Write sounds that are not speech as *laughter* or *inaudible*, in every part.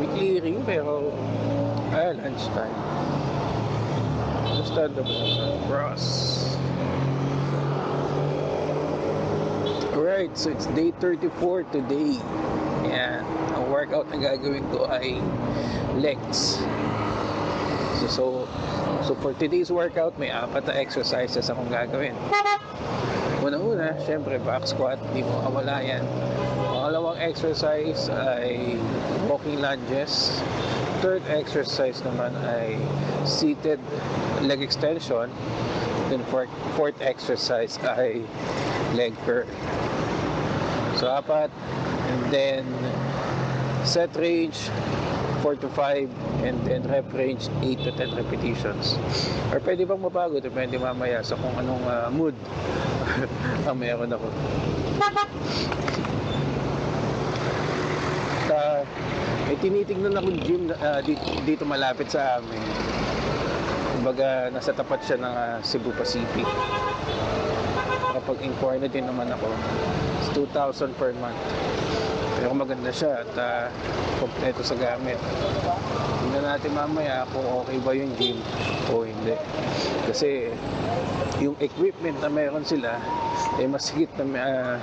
May clearing pero ah, lunch time. Understandable. Cross. Alright, so it's day 34 today. Ayan. Ang workout na gagawin ko ay legs. So, so, so for today's workout, may apat na exercises akong gagawin. Una-una, syempre back squat, di mo mawala yan. Pangalawang exercise ay walking lunges. Third exercise naman ay seated leg extension. Then fourth, fourth exercise ay leg curl. So apat. And then set range 4 to 5 and then rep range 8 to 10 repetitions. Or pwede bang mabago depende mamaya sa kung anong ah, mood *laughs* ang meron ako. Sa may tinitingnan akong gym ah, dito, dito malapit sa amin. Kumbaga nasa tapat siya ng ah, Cebu Pacific. Kapag inquire na din naman ako, it's 2,000 per month. Pero maganda siya at ah, kompleto sa gamit. Tingnan natin mamaya kung okay ba yung gym o hindi. Kasi yung equipment na meron sila eh mas higit na ah,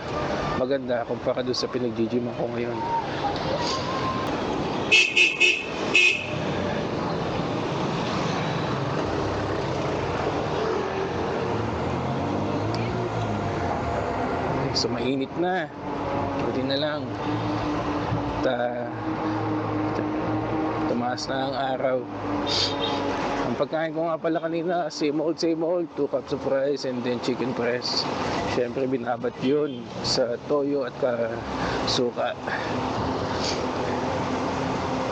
maganda kumpara doon sa pinag-gym ko ngayon. So mainit na. Buti na lang. Ta tumaas na ang araw. Ang pagkain ko nga pala kanina, same old, same old. 2 cups of rice and then chicken breast. Siyempre binabat yun sa toyo at ka suka.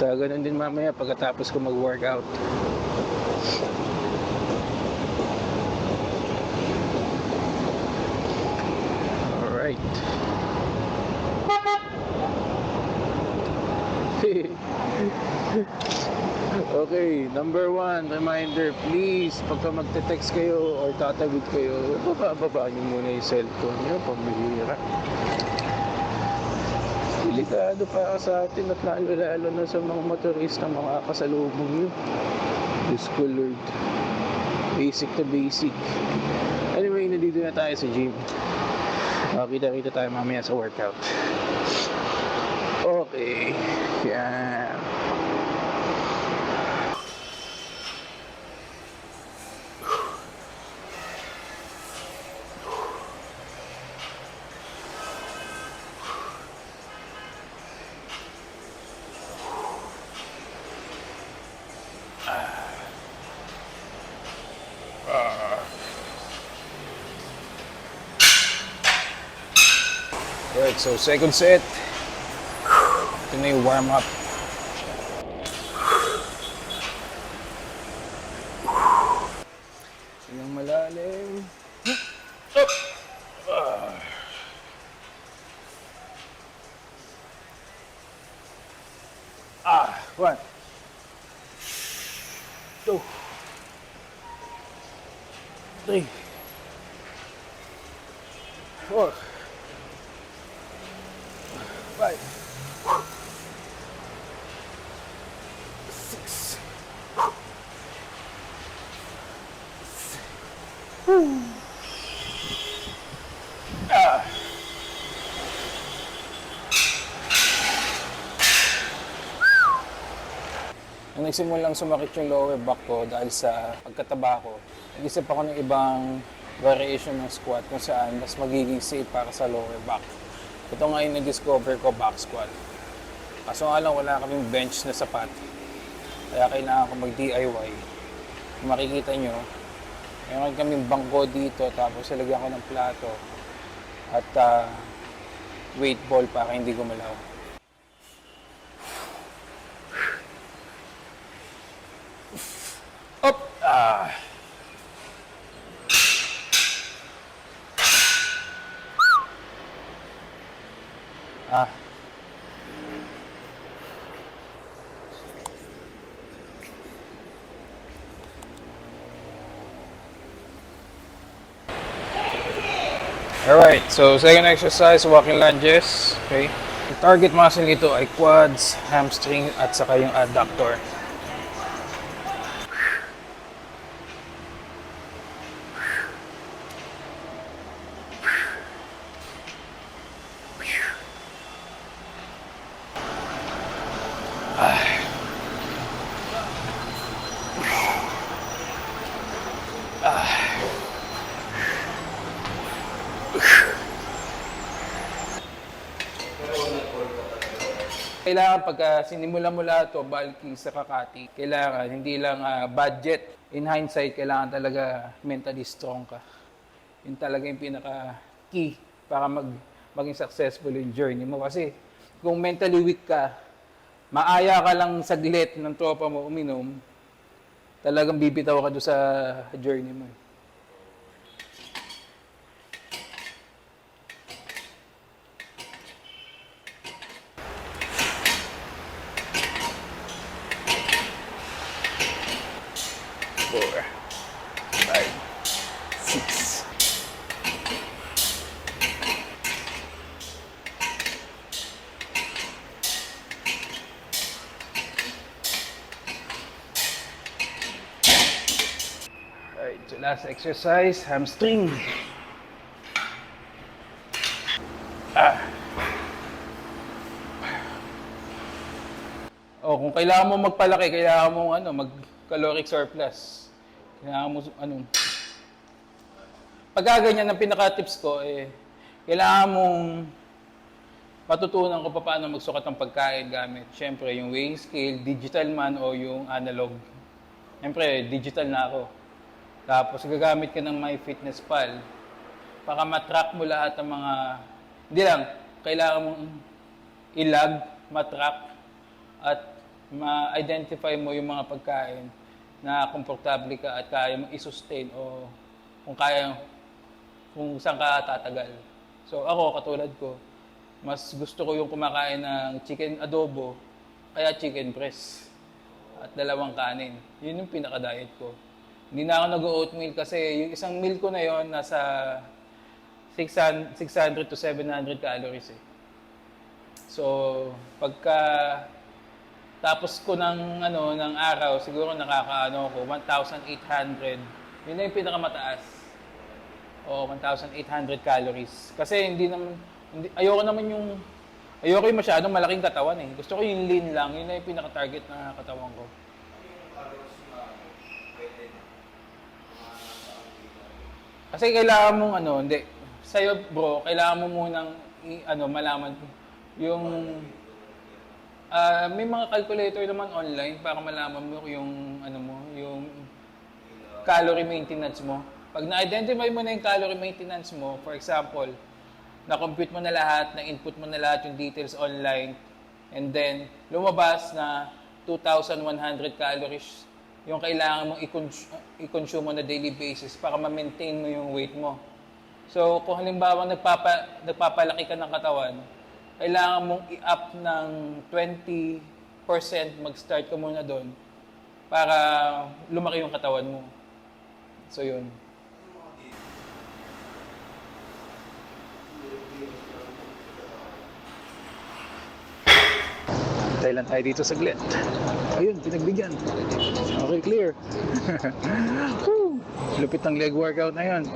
Ta ganun din mamaya pagkatapos ko mag-workout. Alright. *laughs* okay, number one, reminder, please, pagka magte-text kayo or tatawid kayo, bababa niyo muna yung cellphone niyo, pambihira. Delikado para sa atin at lalo-lalo na sa mga motorista, mga kasalubong niyo. Diyos ko, Lord. Basic to basic. Anyway, nandito na tayo sa gym. Makita-kita tayo mamaya sa workout. Okay. Yan. Right, so second set. Ito na yung warm up. Silang malalim. Up. Ah, one. Two. Three. Four. Five. Six. Ah. Nung nagsimulang sumakit yung lower back ko dahil sa pagkataba ko, nag-isip ako ng ibang variation ng squat kung saan mas magiging safe para sa lower back. Ito nga yung na-discover ko, back squat. Kaso nga lang, wala kaming bench na sapat. Kaya kailangan ko mag-DIY. Makikita nyo, meron kaming bangko dito, tapos ilagyan ko ng plato at ah, weight ball para hindi gumalaw. Ah. Alright, so second exercise, walking lunges. Okay. Ang target muscle nito ay quads, hamstring at saka yung adductor. Kailangan pagka sinimula mo lahat to bulking sa Kakati, kailangan hindi lang ah, budget. In hindsight, kailangan talaga mentally strong ka. Yun talaga yung pinaka key para mag maging successful yung journey mo. Kasi kung mentally weak ka, maaya ka lang saglit ng tropa mo uminom, talagang bibitaw ka doon sa journey mo. eh. So last exercise, hamstring. Oh, kung kailangan mo magpalaki, kailangan mo ano, mag caloric surplus. Kailangan mo ano. Pagka ganyan ang pinaka-tips ko eh kailangan mong matutunan ko pa paano magsukat ng pagkain gamit. Siyempre, yung weighing scale, digital man o yung analog. Siyempre, digital na ako. Tapos gagamit ka ng MyFitnessPal para matrack mo lahat ng mga hindi lang, kailangan mong ilag, matrack at ma-identify mo yung mga pagkain na komportable ka at kaya mo i-sustain o kung kaya kung saan ka tatagal. So ako, katulad ko, mas gusto ko yung kumakain ng chicken adobo kaya chicken breast at dalawang kanin. Yun yung pinaka-diet ko. Hindi na ako nag-oatmeal kasi yung isang meal ko na yon nasa 600, 600 to 700 calories eh. So, pagka tapos ko ng ano ng araw, siguro nakakaano ko 1,800. Yun na yung pinakamataas. O 1,800 calories. Kasi hindi naman hindi, ayoko naman yung ayoko yung masyadong malaking katawan eh. Gusto ko yung lean lang. Yun na yung pinaka-target na katawan ko. Kasi kailangan mong ano, hindi. Sa'yo bro, kailangan mo munang i- ano, malaman yung Ah, may mga calculator naman online para malaman mo yung ano mo, yung calorie maintenance mo. Pag na-identify mo na yung calorie maintenance mo, for example, na-compute mo na lahat, na-input mo na lahat yung details online, and then lumabas na 2,100 calories yung kailangan mong i-cons- i-consume on a daily basis para ma-maintain mo yung weight mo. So, kung halimbawa nagpapa, nagpapalaki ka ng katawan, kailangan mong i-up ng 20%, mag-start ka muna doon para lumaki yung katawan mo. So, yun. Antay lang tayo dito saglit. Ayun, pinagbigyan. Okay, clear. *laughs* Lupit ng leg workout na yun.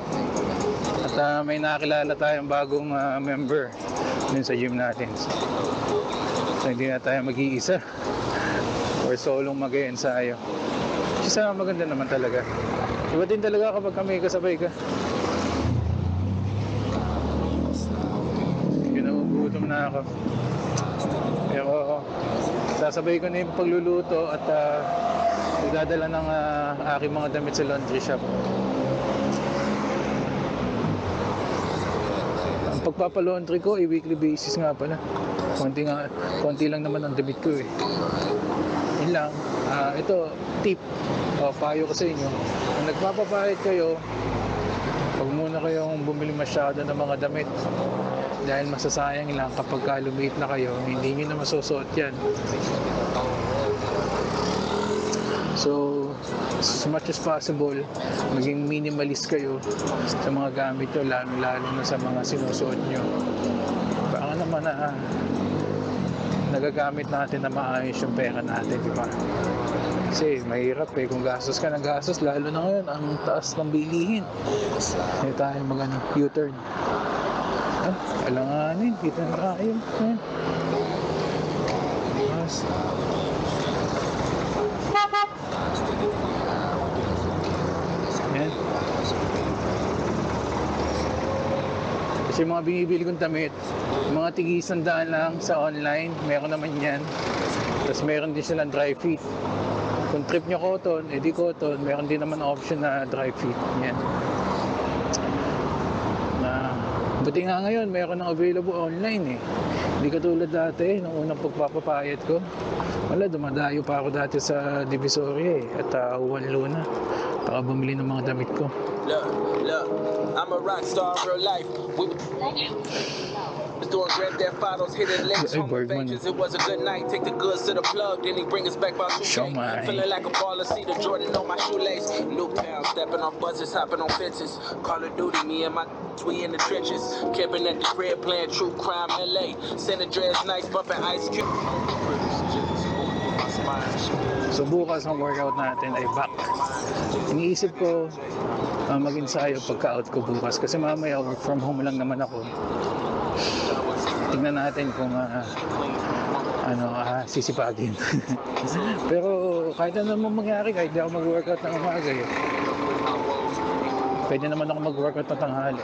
At ah, may nakakilala tayong bagong ah, member dun sa gym natin. So, so hindi na tayo mag-iisa. Or solong mag-ensayo. Isa maganda naman talaga. Iba din talaga kapag kami kasabay ka. Ginugutom na ako. Sasabay ko na yung pagluluto at uh, magdadala ng ah, aking mga damit sa laundry shop. Ang pagpapalaundry ko ay weekly basis nga pala. Konti, nga, konti lang naman ang damit ko eh. Yun lang. Ah, ito, tip. O, payo ko sa inyo. Kung nagpapapahit kayo, huwag muna kayong bumili masyado ng mga damit. Dahil masasayang lang kapag ka na kayo, hindi nyo na masusuot yan. So, as much as possible, maging minimalist kayo sa mga gamit nyo, lalo, lalo na sa mga sinusuot nyo. Baka naman na nagagamit natin na maayos yung pera natin, di ba? Kasi mahirap eh, kung gastos ka ng gastos, lalo na ngayon, ang taas ng bilihin. Hindi tayo mag ano, U-turn. Ah, alanganin, kita na tayo. Eh. Mas. Kasi mga binibili kong damit, mga tigi daan lang sa online, meron naman yan. Tapos meron din silang dry fit. Kung trip nyo cotton, edi cotton, meron din naman option na dry fit. Yan. Buti nga ngayon, meron ng available online eh. Hindi katulad dati, nung unang pagpapapayat ko. Wala, dumadayo pa ako dati sa Divisoria eh, at uh, Juan Luna. Bumili ng mga damit ko. Look, look, I'm a rock star real life. We was doing Grand Theft Autos, hitting licks Hey, from. Avengers. It was a good night. Take the goods to the plug, then he bring us back by two Show my- Feeling like a baller, see the Jordan on my shoelace. Nuketown, stepping off buses, hopping on fences. Call of Duty, me and my we in the trenches. Camping at the crib, playing True Crime LA. San Andreas nights, bumping Ice Cube. So bukas ang workout natin ay back. Iniisip ko uh, mag-ensayo pagka-out ko bukas kasi mamaya work from home lang naman ako. Tingnan natin kung ah, ano ah, sisipagin. *laughs* Pero kahit ano naman mangyari, kahit di ako mag-workout ng umaga eh. Pwede naman ako mag-workout ng tanghali.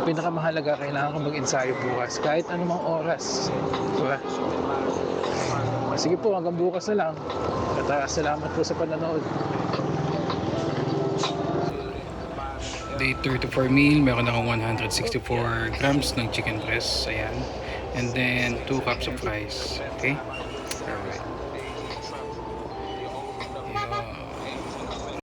Ang pinakamahalaga, kailangan ko mag-ensayo bukas kahit anumang oras. Diba? Sige po, hanggang bukas na lang. At ah, salamat po sa panonood. Day 34 meal, meron akong 164 grams ng chicken breast. Ayan. And then 2 cups of rice. Okay?